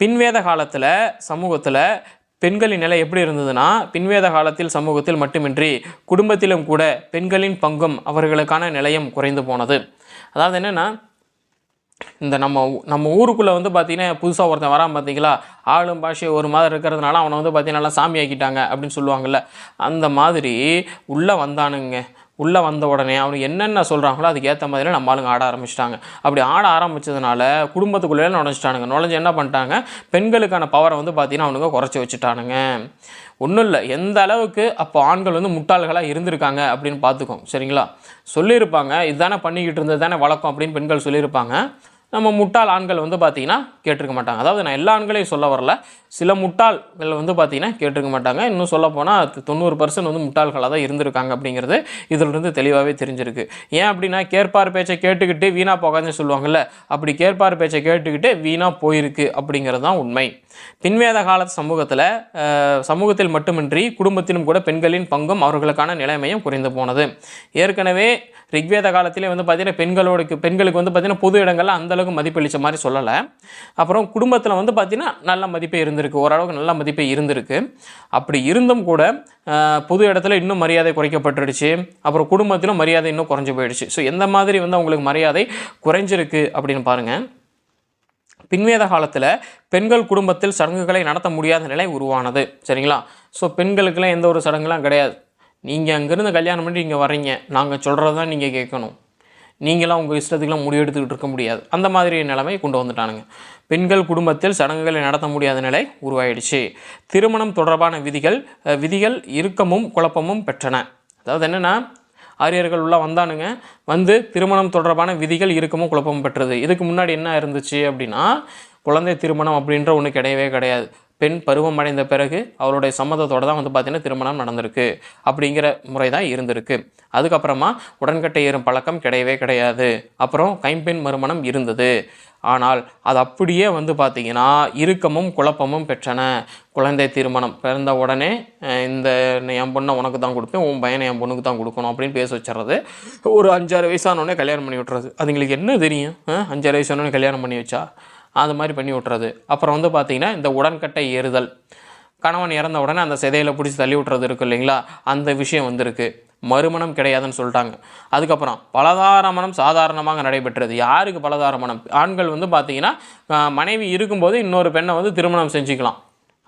பின்வேத காலத்தில் சமூகத்தில் பெண்களின் நிலை எப்படி இருந்ததுன்னா பின்வேத காலத்தில் சமூகத்தில் மட்டுமின்றி குடும்பத்திலும் கூட பெண்களின் பங்கும் அவர்களுக்கான நிலையம் குறைந்து போனது. அதாவது என்னென்னா இந்த நம்ம நம்ம ஊருக்குள்ளே வந்து பார்த்திங்கன்னா புதுசாக ஒருத்தன் வரான் பார்த்தீங்களா ஆளும் பாஷை ஒரு மாதிரி இருக்கிறதுனால அவனை வந்து பார்த்தீங்கன்னா நல்லா சாமி ஆக்கிட்டாங்க அப்படின்னு சொல்லுவாங்கள்ல அந்த மாதிரி உள்ளே வந்தானுங்க. உள்ளே வந்த உடனே அவனுக்கு என்னென்ன சொல்கிறாங்களோ அதுக்கு ஏற்ற மாதிரி நம்ம ஆளுங்க ஆட ஆரம்பிச்சிட்டாங்க. அப்படி ஆட ஆரம்பித்ததுனால குடும்பத்துக்குள்ளே நுழைஞ்சிட்டானுங்க. நுழைஞ்சு என்ன பண்ணிட்டாங்க? பெண்களுக்கான பவரை வந்து பார்த்தீங்கன்னா அவனுங்க குறைச்சி வச்சுட்டானுங்க. ஒன்றும் இல்லை. எந்த அளவுக்கு அப்போ ஆண்கள் வந்து முட்டாள்களாக இருந்திருக்காங்க அப்படின்னு பார்த்துக்கோம் சரிங்களா? சொல்லியிருப்பாங்க. இதுதானே பண்ணிக்கிட்டு இருந்தது தானே வழக்கம் அப்படின்னு பெண்கள் சொல்லியிருப்பாங்க. நம்ம முட்டாள் ஆண்கள் வந்து பார்த்தீங்கன்னா கேட்டிருக்க மாட்டாங்க. அதாவது நான் எல்லா ஆண்களையும் சொல்ல வரல. சில முட்டாள்கள் வந்து பார்த்தீங்கன்னா கேட்டிருக்க மாட்டாங்க. இன்னும் சொல்ல போனால் தொண்ணூறு பர்சன்ட் வந்து முட்டாள்களாக தான் இருந்திருக்காங்க அப்படிங்கிறது இதிலிருந்து தெளிவாகவே தெரிஞ்சிருக்கு. ஏன் அப்படின்னா கேட்பார் பேச்சை கேட்டுக்கிட்டு வீணாக போகாதுன்னு சொல்லுவாங்கள்ல அப்படி கேட்பார் பேச்சை கேட்டுக்கிட்டு வீணாக போயிருக்கு அப்படிங்கிறது தான் உண்மை. பின்வேத கால சமூகத்தில் சமூகத்தில் மட்டுமின்றி குடும்பத்திலும் கூட பெண்களின் பங்கும் அவர்களுக்கான நிலைமையும் குறைந்து போனது. ஏற்கனவே ரிக்வேத காலத்திலே வந்து பார்த்தீங்கன்னா பெண்களோடு பெண்களுக்கு வந்து பார்த்தீங்கன்னா பொது இடங்கள்லாம் அந்தளவுக்கு மதிப்பளித்த மாதிரி சொல்லலை. அப்புறம் குடும்பத்தில் வந்து பார்த்திங்கன்னா நல்ல மதிப்பே இருந்திருக்கு. ஓரளவுக்கு நல்ல மதிப்பே இருந்திருக்கு. அப்படி இருந்தும் கூட பொது இடத்துல இன்னும் மரியாதை குறைக்கப்பட்டுடுச்சு. அப்புறம் குடும்பத்திலும் மரியாதை இன்னும் குறைஞ்சி போயிடுச்சு. ஸோ எந்த மாதிரி வந்து அவங்களுக்கு மரியாதை குறைஞ்சிருக்கு அப்படின்னு பாருங்கள் பின்வேத காலத்தில் பெண்கள் குடும்பத்தில் சடங்குகளை நடத்த முடியாத நிலை உருவானது. சரிங்களா? ஸோ பெண்களுக்கெல்லாம் எந்த ஒரு சடங்குலாம் கிடையாது. நீங்கள் அங்கேருந்து கல்யாணம் பண்ணி இங்கே வர்றீங்க. நாங்கள் சொல்கிறது தான் நீங்கள் கேட்கணும். நீங்களாம் உங்கள் இஷ்டத்துக்குலாம் முடிவெடுத்துக்கிட்டு இருக்க முடியாது. அந்த மாதிரி நிலைமை கொண்டு வந்துட்டானுங்க. பெண்கள் குடும்பத்தில் சடங்குகளை நடத்த முடியாத நிலை உருவாயிடுச்சு. திருமணம் தொடர்பான விதிகள் விதிகள் இறுக்கமும் குழப்பமும் பெற்றன. அதாவது என்னென்னா ஆரியர்கள் உள்ள வந்தானுங்க. வந்து திருமணம் தொடர்பான விதிகள் இறுக்கமும் குழப்பமும் பெற்றது. இதுக்கு முன்னாடி என்ன இருந்துச்சு அப்படின்னா குழந்தை திருமணம் அப்படின்ற ஒன்று கிடையவே கிடையாது. பெண் பருவம் அடைந்த பிறகு அவருடைய சம்மதத்தோடு தான் வந்து பார்த்திங்கன்னா திருமணம் நடந்திருக்கு அப்படிங்கிற முறை தான் இருந்திருக்கு. அதுக்கப்புறமா உடன்கட்டை ஏறும் பழக்கம் கிடையவே கிடையாது. அப்புறம் கைம்பெண் மறுமணம் இருந்தது. ஆனால் அது அப்படியே வந்து பார்த்திங்கன்னா இறுக்கமும் குழப்பமும் பெற்றன. குழந்தை திருமணம் பிறந்த உடனே இந்த என் பொண்ணை உனக்கு தான் கொடுப்பேன் உன் பையனை என் பொண்ணுக்கு தான் கொடுக்கணும் அப்படின்னு பேச வச்சிடுறது ஒரு அஞ்சாறு வயசானோடனே கல்யாணம் பண்ணி விட்டுறது. அதுங்களுக்கு என்ன தெரியும்? அஞ்சாறு வயசானோடனே கல்யாணம் பண்ணி வச்சா? அது மாதிரி பண்ணி விட்டுறது. அப்புறம் வந்து பார்த்திங்கன்னா இந்த உடன்கட்டை ஏறுதல். கணவன் இறந்த உடனே அந்த சிதையில் பிடிச்சி தள்ளி விட்டுறது இருக்கு இல்லைங்களா? அந்த விஷயம் வந்திருக்கு. மறுமணம் கிடையாதுன்னு சொல்லிட்டாங்க. அதுக்கப்புறம் பலதார மனம் சாதாரணமாக நடைபெற்றது. யாருக்கு பலதார மனம் ஆண்கள் வந்து பார்த்திங்கன்னா மனைவி இருக்கும்போது இன்னொரு பெண்ணை வந்து திருமணம் செஞ்சுக்கலாம்.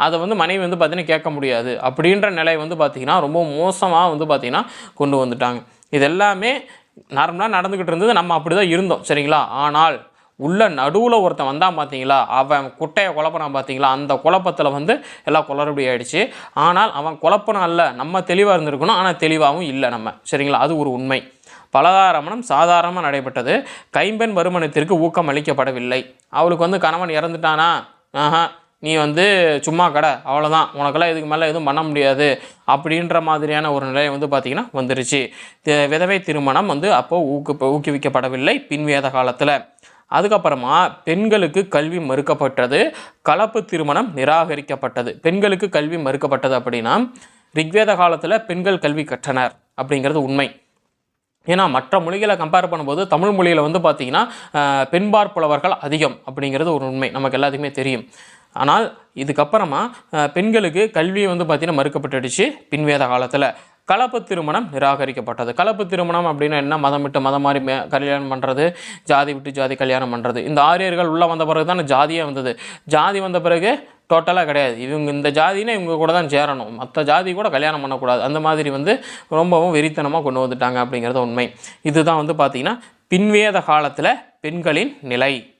அதை வந்து மனைவி வந்து பார்த்தீங்கன்னா கேட்க முடியாது. அப்படின்ற நிலை வந்து பார்த்திங்கன்னா ரொம்ப மோசமாக வந்து பார்த்தீங்கன்னா கொண்டு வந்துட்டாங்க. இது எல்லாமே நார்மலாக நடந்துக்கிட்டு இருந்தது. நம்ம அப்படி தான் இருந்தோம். சரிங்களா? ஆனால் உள்ள நடுவில் ஒருத்தன் வந்தான் பார்த்தீங்களா அவன் குட்டையை குழப்பினான் பார்த்தீங்களா அந்த குழப்பத்தில் வந்து எல்லாம் குளறுபடி ஆயிடுச்சு. ஆனால் அவன் குழப்பனம் இல்லை நம்ம தெளிவாக இருந்திருக்கணும். ஆனால் தெளிவாகவும் இல்லை நம்ம. சரிங்களா? அது ஒரு உண்மை. பலதாரமணம் சாதாரணமாக நடைபெற்றது. கைம்பெண் வருமானத்திற்கு ஊக்கம் அளிக்கப்படவில்லை. அவளுக்கு வந்து கணவன் இறந்துட்டானா? ஆஹா நீ வந்து சும்மா கடை அவ்வளோதான் உனக்கெல்லாம் இதுக்கு மேலே எதுவும் பண்ண முடியாது. அப்படின்ற மாதிரியான ஒரு நிலை வந்து பார்த்திங்கன்னா வந்துருச்சு. விதவை திருமணம் வந்து அப்போது ஊக்கு ஊக்குவிக்கப்படவில்லை பின்வேத காலத்தில். அதுக்கப்புறமா பெண்களுக்கு கல்வி மறுக்கப்பட்டது கலப்பு திருமணம் நிராகரிக்கப்பட்டது. பெண்களுக்கு கல்வி மறுக்கப்பட்டது அப்படின்னா ரிக்வேத காலத்தில் பெண்கள் கல்வி கற்றனர் அப்படிங்கிறது உண்மை. ஏன்னா மற்ற மொழிகளை கம்பேர் பண்ணும்போது தமிழ் மொழியில் வந்து பார்த்திங்கன்னா பெண்பார்ப்புலவர்கள் பெண்பார் புலவர்கள் அதிகம் அப்படிங்கிறது ஒரு உண்மை. நமக்கு எல்லாத்துக்குமே தெரியும். ஆனால் இதுக்கப்புறமா பெண்களுக்கு கல்வி வந்து பார்த்திங்கன்னா மறுக்கப்பட்டுடுச்சு பின்வேத காலத்தில். கலப்பு திருமணம் நிராகரிக்கப்பட்டது. கலப்பு திருமணம் அப்படின்னா என்ன? மதம் விட்டு மதம் மாதிரி மே- கல்யாணம் பண்ணுறது ஜாதி விட்டு ஜாதி கல்யாணம் பண்ணுறது இந்த ஆரியர்கள் உள்ளே வந்த பிறகு தான் ஜாதியே வந்தது. ஜாதி வந்த பிறகு டோட்டலாக கிடையாது. இவங்க இந்த ஜாதினா இவங்க கூட தான் சேரணும். மற்ற ஜாதி கூட கல்யாணம் பண்ணக்கூடாது. அந்த மாதிரி வந்து ரொம்பவும் வெறித்தனமாக கொண்டு வந்துட்டாங்க அப்படிங்கிறது உண்மை. இதுதான் வந்து பார்த்திங்கன்னா பின்வேத காலத்தில் பெண்களின் நிலை.